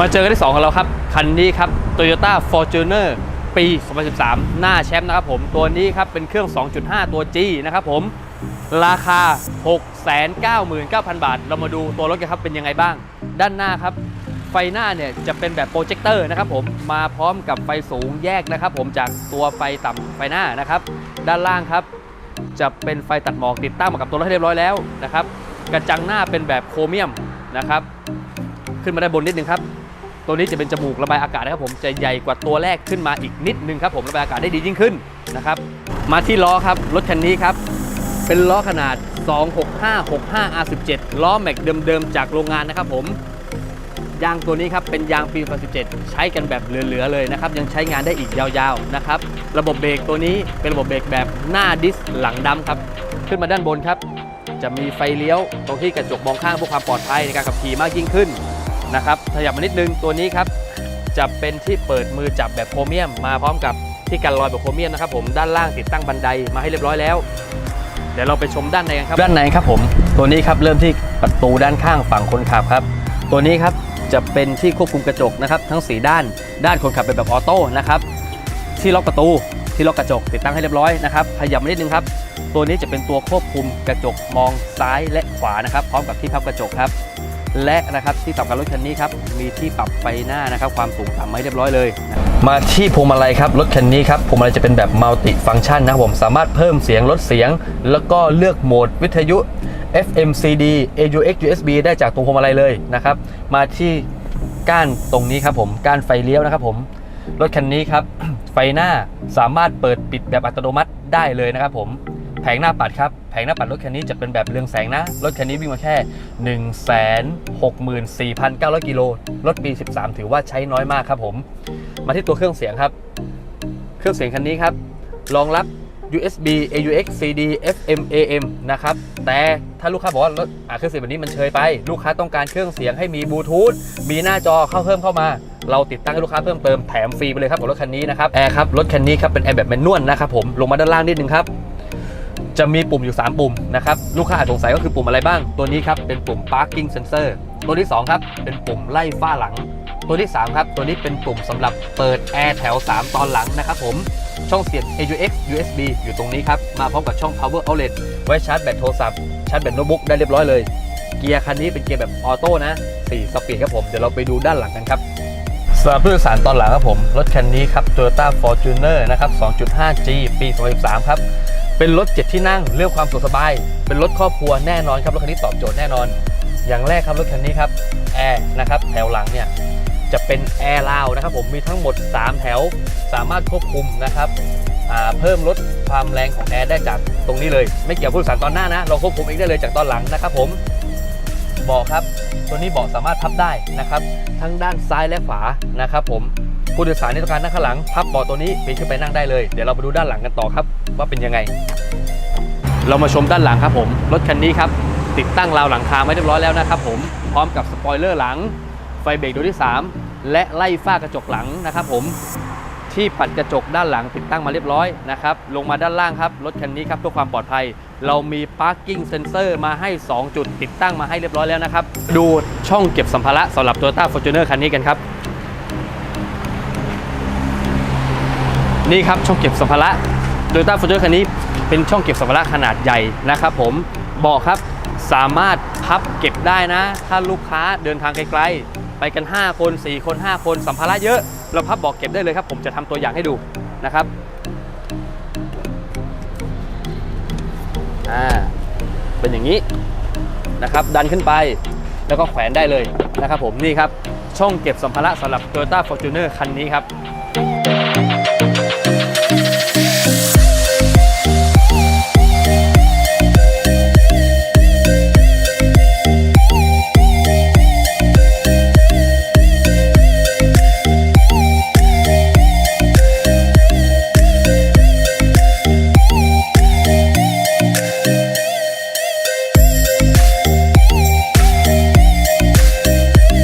มาเจอกันที่ 2 ของเราครับ คันนี้ครับ Toyota Fortuner ปี 2013 หน้าแชมป์นะครับผม ตัวนี้ครับ เป็นเครื่อง 2.5 ตัว G นะครับผม ราคา 699,000 บาท เรามาดูตัวรถกันครับ เป็นยังไงบ้าง ด้านหน้าครับ ไฟหน้าเนี่ย จะเป็นแบบโปรเจคเตอร์นะครับผม มาพร้อมกับไฟสูงแยกนะครับผม จากตัวไฟต่ำไฟหน้านะครับ ด้านล่างครับ จะเป็นไฟตัดหมอกติดตั้งมากับตัวรถให้เรียบร้อยแล้วนะครับ กระจังหน้าเป็นแบบโครเมียมนะครับ ขึ้นมาได้านบนนิดนึงครับ ตัวนี้จะเป็นจมูกระบายอากาศนะครับผมจะใหญ่กว่าตัวแรกขึ้นมาอีกนิดนึงครับผมระบายอากาศได้ดียิ่งขึ้นนะครับมาที่ล้อครับรถคันนี้ครับเป็นล้อขนาด 26565 R17 ล้อแม็กเดิมๆจากโรงงานนะครับผมยางตัวนี้ครับเป็นยางปี 2017 ใช้กันแบบเหลือๆเลยนะครับ ยังใช้งานได้อีกยาวๆนะครับ ระบบเบรกตัวนี้เป็นระบบเบรกแบบหน้าดิสหลังดำครับ ขึ้นมาด้านบนครับ จะมีไฟเลี้ยวตรงที่กระจกมองข้างเพื่อความปลอดภัยในการขับขี่มากยิ่งขึ้น นะครับขยับมานิดนึงตัวนี้ครับจะเป็นที่เปิดมือจับแบบโครเมียม มาพร้อมกับที่กันรอยแบบโครเมียมนะครับผมด้านล่างติดตั้งบันไดมาให้เรียบร้อยแล้ว เดี๋ยวเราไปชมด้านในกันครับด้านในครับผมตัวนี้ครับเริ่มที่ประตูด้านข้างฝั่งคนขับครับ ตัวนี้ครับจะเป็นที่ควบคุมกระจกนะครับทั้ง 4 ด้าน ด้านคนขับเป็นแบบออโต้นะครับที่ล็อกประตูที่ล็อกกระจกติดตั้งให้เรียบร้อยนะครับขยับมานิดนึงครับ ตัวนี้จะเป็นตัวควบคุมกระจกมองซ้ายและขวานะครับ พร้อมกับที่พับกระจกครับ และนะครับที่สำคัญรถคันนี้ครับมีที่ปรับไฟหน้านะครับความสูงต่ำให้เรียบร้อยเลย มาที่พวงมาลัยครับรถคันนี้ครับพวงมาลัยจะเป็นแบบมัลติฟัง c t ชันนะผมสามารถเพิ่มเสียงลดเสียง แล้วก็เลือกโหมดวิทยุ FM CD AUX USB ได้จากตรงพวงมาลัยเลยนะครับมาที่ก้านตรงนี้ครับผมก้านไฟเลี้ยวนะครับผมรถคันนี้ครับไฟหน้าสามารถเปิดปิดแบบอัตโนมัติได้เลยนะครับผม แผงหน้าปัดครับ แผงหน้าปัดรถคันนี้จะเป็นแบบเรืองแสงนะ รถคันนี้วิ่งมาแค่ 164,900 กิโล รถปี 13 ถือว่าใช้น้อยมากครับผม มาที่ตัวเครื่องเสียงครับ เครื่องเสียงคันนี้ครับ รองรับ USB AUX CD FM AM นะครับ แต่ถ้าลูกค้าบอกว่ารถเครื่องเสียงแบบนี้มันเชยไป ลูกค้าต้องการเครื่องเสียงให้มีบลูทูธ มีหน้าจอเข้าเพิ่มเข้ามา เราติดตั้งให้ลูกค้าเพิ่มเติมแถมฟรีไปเลยครับกับรถคันนี้นะครับ แอร์ครับ รถคันนี้ครับเป็นแอร์แบบแมนนวลนะครับผม ลงมาด้านล่างนิดนึงครับ จะมีปุ่มอยู่ 3 ปุ่มนะครับ ลูกค้าอาจสงสัยก็คือปุ่มอะไรบ้าง ตัวนี้ครับ เป็นปุ่ม parking sensor ตัวที่ 2 ครับ เป็นปุ่มไล่ฝ้าหลัง ตัวที่ 3 ครับ ตัวนี้เป็นปุ่มสำหรับเปิดแอร์แถว 3 ตอนหลังนะครับผม ช่องเสียบ AUX USB อยู่ตรงนี้ครับ มาพร้อมกับช่อง power outlet ไว้ชาร์จแบตโทรศัพท์ ชาร์จแบตโน้ตบุ๊กได้เรียบร้อยเลย เกียร์คันนี้เป็นเกียร์แบบออโต้นะ 4 สปีดครับผม เดี๋ยวเราไปดูด้านหลังกันครับสำหรับผู้โดยสารตอนหลังครับผม รถคันนี้ครับ Toyota Fortuner นะครับ 2.5G ปี 2013 ครับ เป็นรถ7ที่นั่งเรื่องความสะดวกสบาย เป็นรถครอบครัวแน่นอนครับรถคันนี้ตอบโจทย์แน่นอน อย่างแรกครับรถคันนี้ครับแอร์นะครับแถวหลังเนี่ยจะเป็นแอร์ลาวนะครับผมมีทั้งหมด 3 แถวสามารถควบคุมนะครับเพิ่มลดความแรงของแอร์ได้จากตรงนี้เลย ไม่เกี่ยวกับผู้โดยสารตอนหน้านะเราควบคุมเองได้เลยจากตอนหลังนะครับผมเบาะครับ ตัวนี้เบาะสามารถพับได้นะครับ ทั้งด้านซ้ายและขวานะครับผม ผู้โดยสารที่ต้องการนั่งข้างหลังพับเบาะตัวนี้ปีนขึ้นไปนั่งได้เลย เดี๋ยวเราไปดูด้านหลังกันต่อครับ ว่าเป็นยังไง เรามาชมด้านหลังครับผม รถคันนี้ครับติดตั้งราวหลังคาไว้เรียบร้อยแล้วนะครับผมพร้อมกับสปอยเลอร์หลัง ไฟเบรกดวงที่ 3 และไล่ฝ้ากระจกหลังนะครับผมที่ปัดกระจกด้านหลังติดตั้งมาเรียบร้อยนะครับลงมาด้านล่างครับรถคันนี้ครับเพื่อความปลอดภัย เรามี parking sensor มาให้ 2 จุดติดตั้งมาให้เรียบร้อยแล้วนะครับ ดูช่องเก็บสัมภาระสำหรับ Toyota Fortuner คันนี้กันครับ นี่ครับช่องเก็บสัมภาระ Toyota Fortuner คันนี้เป็นช่องเก็บสัมภาระขนาดใหญ่นะครับผมบาะครับสามารถพับเก็บได้นะ ถ้าลูกค้าเดินทางไกลๆ ไปกัน 5 คน 4 คน 5 คนสัมภาระเยอะ เราพับบาะเก็บได้เลยครับ ผมจะทำตัวอย่างให้ดูนะครับอ่าเป็นอย่างนี้นะครับ ดันขึ้นไปแล้วก็แขวนได้เลยนะครับผมนี่ครับ ช่องเก็บสัมภาระสำหรับ Toyota Fortuner คันนี้ครับ